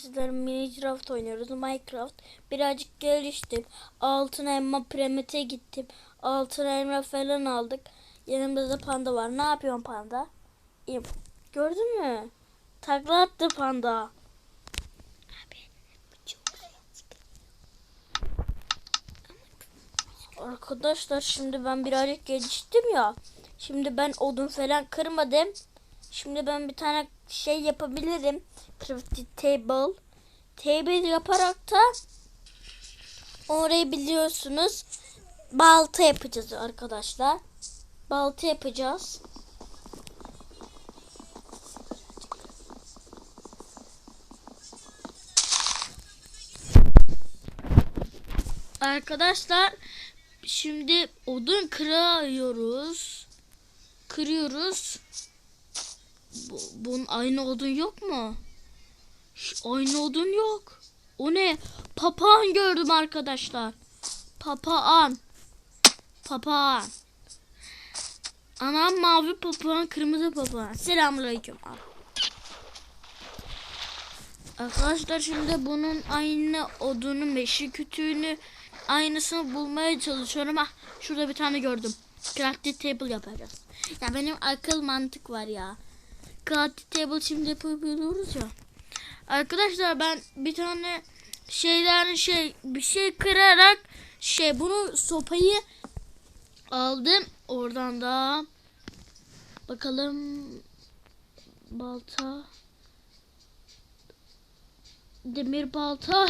sizlerle Minecraft oynuyoruz. Minecraft birazcık geliştim. Altın elma piramite gittim. Altın elma falan aldık. Yanımda da panda var. Ne yapıyorsun panda? İyiyim. Gördün mü? Takla attı panda. Arkadaşlar şimdi ben birazcık geliştim ya. Şimdi ben odun falan kırmadım. Şimdi ben bir tane şey yapabilirim. Crafty table. Table yaparak da orayı biliyorsunuz. Balta yapacağız arkadaşlar. Balta yapacağız. Arkadaşlar şimdi odun kırıyoruz. Kırıyoruz. Bu, bunun aynı odun yok mu? Ş- Aynı odun yok. O ne? Papağan gördüm arkadaşlar. Papağan. Papağan. Anam mavi papağan, kırmızı papağan. Selamünaleyküm. Al. Arkadaşlar şimdi bunun aynı odunu, meşe kütüğünü aynısını bulmaya çalışıyorum. Ah şurada bir tane gördüm. Crafty table yapacağız. Ya benim akıl mantık var ya. Crafty table şimdi yapabiliyoruz ya. Arkadaşlar ben bir tane şeyden şey bir şey kırarak şey bunu sopayı aldım. Oradan da bakalım balta demir balta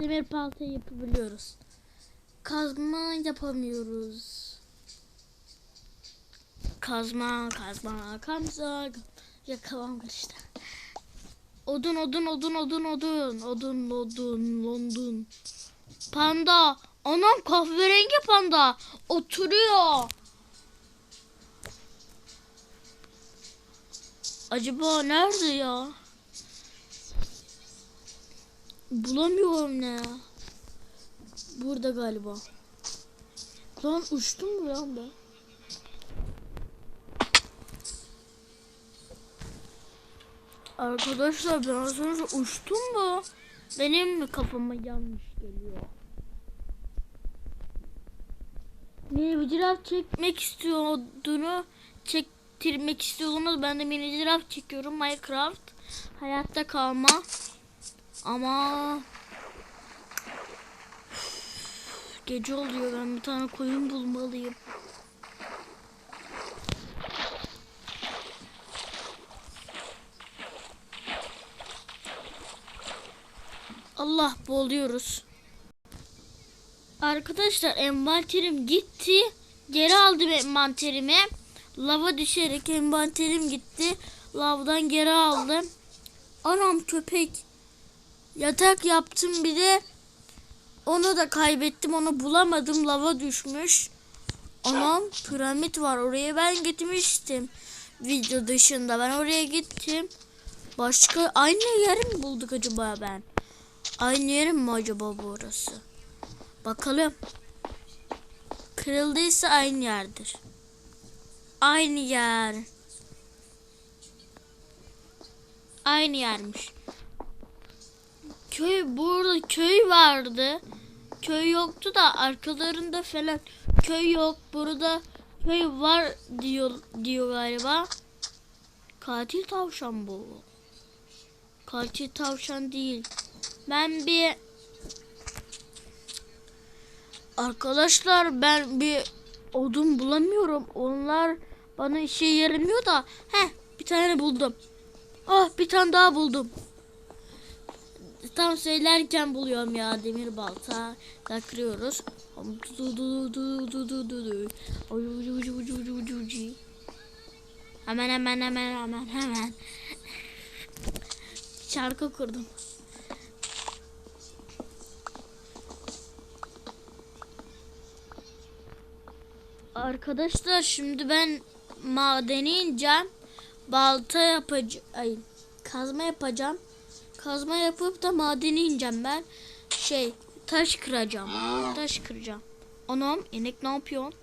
demir balta yapabiliyoruz. Kazma yapamıyoruz. Kazma, kazma, kazma. Ya kafam karıştı. Odun, odun, odun, odun, odun. Odun, odun. Panda. Anam kahverengi panda. Oturuyor. Acaba nerede ya? Bulamıyorum ne ya. Burada galiba. Lan uçtum mu lan ben? Arkadaşlar ben az önce uçtum mu? Benim mi kafama yanlış geliyor? Mini bir giraf çekmek istiyordunu çektirmek istiyorsunuz. Ben de mini giraf çekiyorum Minecraft. Hayatta kalma. Ama gece oluyor. Ben bir tane koyun bulmalıyım. Allah boğuluyoruz. Arkadaşlar envanterim gitti. Geri aldım envanterimi. Lava düşerek envanterim gitti. Lavdan geri aldım. Anam köpek. Yatak yaptım bir de onu da kaybettim. Onu bulamadım. Lava düşmüş. Anam piramit var. Oraya ben gitmiştim. Video dışında. Ben oraya gittim. Başka aynı yer mi bulduk acaba ben? Aynı yer mi acaba burası? Bakalım. Kırıldıysa aynı yerdir. Aynı yer. Aynı yermiş. Köy burada köy vardı. Köy yoktu da arkalarında falan köy yok. Burada köy var diyor diyor galiba. Katil tavşan bu. Katil tavşan değil. Ben bir Arkadaşlar ben bir odun bulamıyorum. Onlar bana işe yaramıyor da. Heh bir tane buldum. Ah bir tane daha buldum. Tam söylerken buluyorum ya demir balta. Da kırıyoruz. Hemen hemen hemen hemen hemen. Şarkı kurdum. Arkadaşlar şimdi ben madeni ineceğim. Balta yapacağım. Kazma yapacağım. Kazma yapıp da madeni ineceğim ben. Şey taş kıracağım. Taş kıracağım. Anam inek ne yapıyorsun?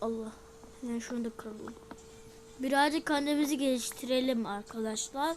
Allah. Ben şunu da kıralım. Birazcık kendimizi geliştirelim arkadaşlar.